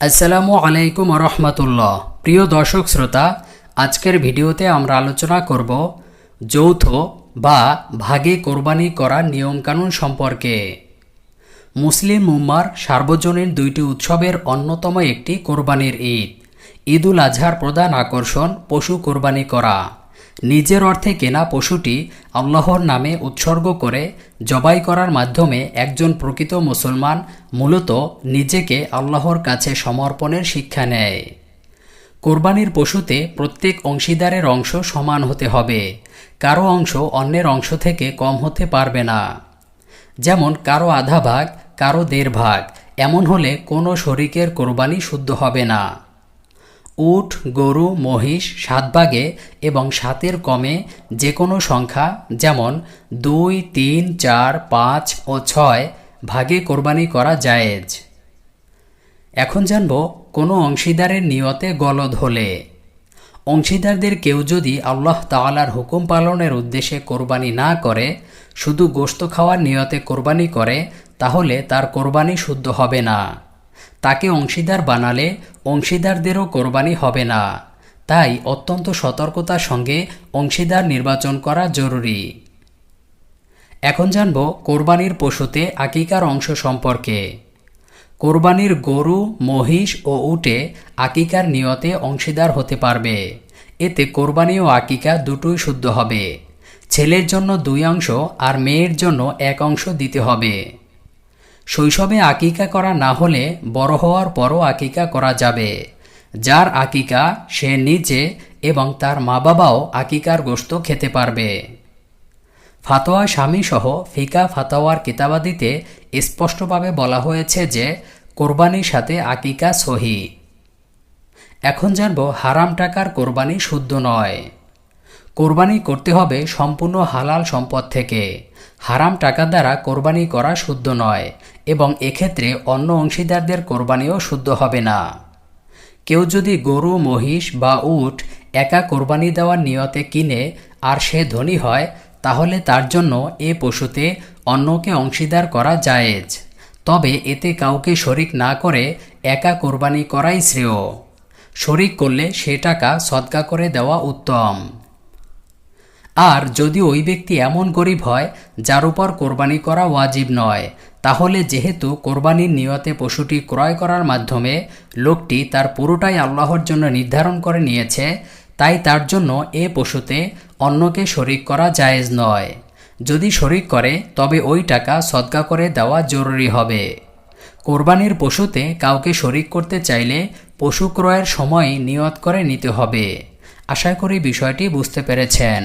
আসসালামু আলাইকুম রহমতুল্লাহ প্রিয় দর্শক শ্রোতা, আজকের ভিডিওতে আমরা আলোচনা করব যৌথ বা ভাগে কোরবানি করার নিয়মকানুন সম্পর্কে। মুসলিম উম্মার সার্বজনীন দুইটি উৎসবের অন্যতম একটি কোরবানির ঈদ। ঈদ উল আজহার প্রধান আকর্ষণ পশু কোরবানি করা। নিজের অর্থে কেনা পশুটি আল্লাহর নামে উৎসর্গ করে জবাই করার মাধ্যমে একজন প্রকৃত মুসলমান মূলত নিজেকে আল্লাহর কাছে সমর্পণের শিক্ষা নেয়। কোরবানির পশুতে প্রত্যেক অংশীদারের অংশ সমান হতে হবে। কারও অংশ অন্যের অংশ থেকে কম হতে পারবে না। যেমন, কারও আধা ভাগ, কারও দেড় ভাগ। এমন হলে কোনো শরিকের কোরবানি শুদ্ধ হবে না। উট, গরু, মহিষ সাত ভাগে এবং সাতের কমে যে কোনো সংখ্যা যেমন দুই, তিন, চার, পাঁচ ও ছয় ভাগে কোরবানি করা জায়েজ। এখন জানব কোনো অংশীদারের নিয়তে গলদ হলে। অংশীদারদের কেউ যদি আল্লাহ তাআলার হুকুম পালনের উদ্দেশ্যে কোরবানি না করে, শুধু গোশত খাওয়ার নিয়তে কোরবানি করে, তাহলে তার কোরবানি শুদ্ধ হবে না। তাকে অংশীদার বানালে অংশীদারদেরও কোরবানি হবে না। তাই অত্যন্ত সতর্কতার সঙ্গে অংশীদার নির্বাচন করা জরুরি। এখন জানব কোরবানির পশুতে আকিকার অংশ সম্পর্কে। কোরবানির গরু, মহিষ ও উটে আকিকার নিয়তে অংশীদার হতে পারবে। এতে কোরবানি ও আকিকা দুটোই শুদ্ধ হবে। ছেলের জন্য দুই অংশ আর মেয়ের জন্য এক অংশ দিতে হবে। শৈশবে আকিকা করা না হলে বড় হওয়ার পরও আকিকা করা যাবে। যার আকিকা সে নিজে এবং তার মা বাবাও আকিকার গোশত খেতে পারবে। ফাতোয়া স্বামী সহ ফিকা ফাতোয়ার কিতাবাদিতে স্পষ্টভাবে বলা হয়েছে যে, কোরবানির সাথে আকিকা সহি। এখন জানব হারাম টাকার কোরবানি শুদ্ধ নয়। কোরবানি করতে হবে সম্পূর্ণ হালাল সম্পদ থেকে। হারাম টাকা দ্বারা কোরবানি করা শুদ্ধ নয় এবং এক্ষেত্রে অন্য অংশীদারদের কোরবানিও শুদ্ধ হবে না। কেউ যদি গরু, মহিষ বা উট একা কোরবানি দেওয়ার নিয়তে কিনে আর সে ধনী হয়, তাহলে তার জন্য এ পশুতে অন্যকে অংশীদার করা জায়েজ। তবে এতে কাউকে শরিক না করে একা কোরবানি করাই শ্রেয়। শরিক করলে সে টাকা সদকা করে দেওয়া উত্তম। আর যদি ওই ব্যক্তি এমন গরিব হয়, যার উপর কোরবানি করা ওয়াজিব নয়, তাহলে যেহেতু কোরবানির নিয়তে পশুটি ক্রয় করার মাধ্যমে লোকটি তার পুরোটাই আল্লাহর জন্য নির্ধারণ করে নিয়েছে, তাই তার জন্য এ পশুতে অন্যকে শরিক করা জায়েজ নয়। যদি শরিক করে, তবে ওই টাকা সদকা করে দেওয়া জরুরি হবে। কোরবানির পশুতে কাউকে শরিক করতে চাইলে পশু ক্রয়ের সময় নিয়ত করে নিতে হবে। আশা করি বিষয়টি বুঝতে পেরেছেন।